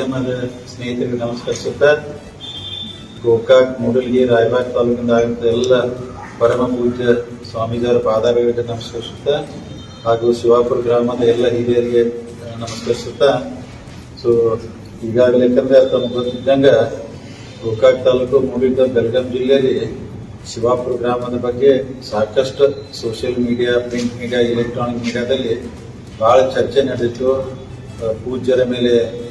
ಮಾಧ್ಯಮದ ಸ್ನೇಹಿತರಿಗೆ ನಮಸ್ಕರಿಸುತ್ತಾ, ಗೋಕಾಕ್, ಮೂಡಲ್ಗಿ, ರಾಯಬಾಗ್ ಆಗಂತ ಎಲ್ಲ ಪರಮ ಪೂಜ್ಯ ಸ್ವಾಮೀಜಿಯವರ ಪಾದಾಭಿಗಳಿಗೆ ನಮಸ್ಕರಿಸುತ್ತಾ, ಹಾಗೂ ಶಿವಾಪುರ ಗ್ರಾಮದ ಎಲ್ಲ ಹಿರಿಯರಿಗೆ ನಮಸ್ಕರಿಸುತ್ತಾ, ಸೊ, ಈಗಾಗಲೇ ಯಾಕಂದ್ರೆ ತಮ್ಗೆ ಗೊತ್ತಿದ್ದಂಗ ಗೋಕಾಕ್ ತಾಲೂಕು ಮೂಡಿದ್ದ ಬೆಳಗಾಂ ಜಿಲ್ಲೆಯಲ್ಲಿ ಶಿವಾಪುರ ಗ್ರಾಮದ ಬಗ್ಗೆ ಸಾಕಷ್ಟು social media print media electronic ಮೀಡಿಯಾದಲ್ಲಿ ಬಹಳ ಚರ್ಚೆ ನಡೆದಿತ್ತು ಪೂಜ್ಯರ ಮೇಲೆ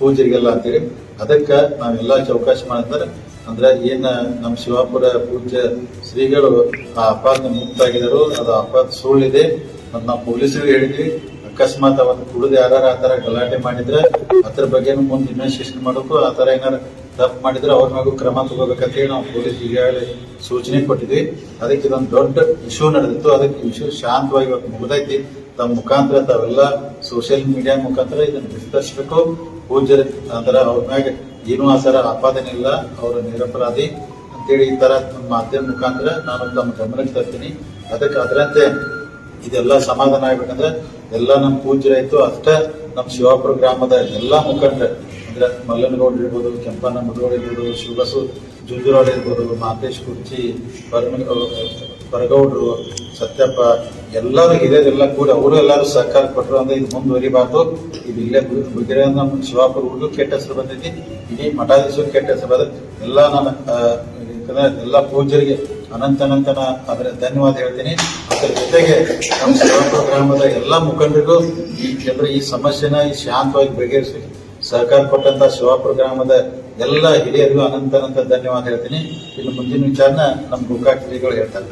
ಪೂಜ್ಯರಿಗೆಲ್ಲ ಅಂತೇಳಿ ಅದಕ್ಕ ನಾವೆಲ್ಲ ಚೌಕಾಶಿ ಮಾಡಿದ್ರೆ ಅಂದ್ರೆ ಏನ ನಮ್ಮ ಶಿವಾಪುರ ಪೂಜ್ಯ ಶ್ರೀಗಳು ಆ ಅಪಾತ ಮುಕ್ತಾಗಿದರು, ಅದು ಅಪಾತ ಸುಳ್ಳಿದೆ. ಮತ್ತು ನಾವು ಪೊಲೀಸರಿಗೆ ಹೇಳಿದ್ವಿ. ಅಕಸ್ಮಾತ್ ಅವತ್ತು ಕುಡಿದು ಯಾರು ಆ ತರ ಗಲಾಟೆ ಮಾಡಿದ್ರೆ, ಅದ್ರ ಬಗ್ಗೆ ಮುಂದೆ ಇನ್ವೆಸ್ಟಿಗೇಷನ್ ಮಾಡೋಕು ಆ ತರ ಏನಾರ ತಪ್ಪು ಮಾಡಿದ್ರೆ ಅವ್ರ ಮಗು ಕ್ರಮ ತಗೋಬೇಕಂತ ಹೇಳಿ ನಾವು ಪೊಲೀಸ್ ಈಗಾಗಲೇ ಸೂಚನೆ ಕೊಟ್ಟಿದ್ವಿ. ಅದಕ್ಕೆ ಇದೊಂದು ದೊಡ್ಡ ಇಶ್ಯೂ ನಡೆದಿತ್ತು. ಅದಕ್ಕೆ ಇಶ್ಯೂ ಶಾಂತವಾಗಿ ಇವತ್ತು ಮುಗಿದೈತಿ. ತಮ್ಮ ಮುಖಾಂತರ ತಾವೆಲ್ಲ ಸೋಷಿಯಲ್ ಮೀಡಿಯಾ ಮುಖಾಂತರ ಇದನ್ನ ವಿಸ್ತರಿಸಬೇಕು. ಪೂಜ್ಯರ ಅಂತರ ಅವ್ರ ಮ್ಯಾಗ ಏನೂ ಆ ಸರ ಆಪಾದನೆ ಇಲ್ಲ, ಅವರು ನಿರಪರಾಧಿ ಅಂತೇಳಿ ಈ ನಮ್ಮ ಮಾಧ್ಯಮ ಮುಖಾಂತರ ನಾನು ತಮ್ಮ ಗಮನಕ್ಕೆ ತರ್ತೀನಿ. ಅದಕ್ಕೆ ಅದರಂತೆ ಇದೆಲ್ಲ ಸಮಾಧಾನ ಆಗ್ಬೇಕಂದ್ರೆ ಎಲ್ಲ ನಮ್ಮ ಪೂಜ್ಯರಾಯ್ತು, ಅಷ್ಟೇ ನಮ್ಮ ಶಿವಾಪುರ ಗ್ರಾಮದ ಎಲ್ಲ ಮುಖಂಡರು. ಅಂದ್ರೆ ಮಲ್ಲನಗೌಡ ಇರ್ಬೋದು ಕೆಂಪನ ಮುದಗೌಡ ಇರ್ಬೋದು, ಶಿವಬಸು ಜುಂಜುರಾಡ್ ಇರ್ಬೋದು, ಮಾತೇಶ್ ಕುರ್ಚಿ, ಪರಮ ಪರಗೌಡ್ರು ಸತ್ಯಪ್ಪ ಎಲ್ಲರೂ ಹಿರಿಯರೆಲ್ಲ ಕೂಡ ಅವರು ಎಲ್ಲರೂ ಸಹಕಾರ ಕೊಟ್ಟರು ಅಂದ್ರೆ ಇದು ಮುಂದುವರಿಬಾರ್ದು. ಇದು ಇಲ್ಲೇ ಬಿಗಿರ ನಮ್ಮ ಶಿವಾಪುರ ಹುಡುಗರು ಕೆಟ್ಟ ಹೆಸರು ಬಂದೈತಿ, ಇಡೀ ಮಠಾಧೀಶರು ಕೆಟ್ಟ ಹೆಸರು ಬಂದೈತಿ. ಎಲ್ಲ ನನ್ನ ಎಲ್ಲ ಪೂಜರಿಗೆ ಅನಂತ ಅನಂತನ ಅದರ ಧನ್ಯವಾದ ಹೇಳ್ತೀನಿ. ಅದರ ಜೊತೆಗೆ ನಮ್ಮ ಶಿವಾಪುರ ಗ್ರಾಮದ ಎಲ್ಲ ಮುಖಂಡರಿಗೂ ಈ ಜನರ ಈ ಸಮಸ್ಯೆನ ಈ ಶಾಂತವಾಗಿ ಬಗೆಹರಿಸಿ ಸಹಕಾರ ಕೊಟ್ಟಂತ ಶಿವಾಪುರ ಗ್ರಾಮದ ಎಲ್ಲ ಹಿರಿಯರಿಗೂ ಅನಂತ ಅನಂತ ಧನ್ಯವಾದ ಹೇಳ್ತೀನಿ. ಇನ್ನು ಮುಂದಿನ ವಿಚಾರನ ನಮ್ಮ ಗೋಕಾಕ್ ಶ್ರೀಗಳು ಹೇಳ್ತಾರೆ.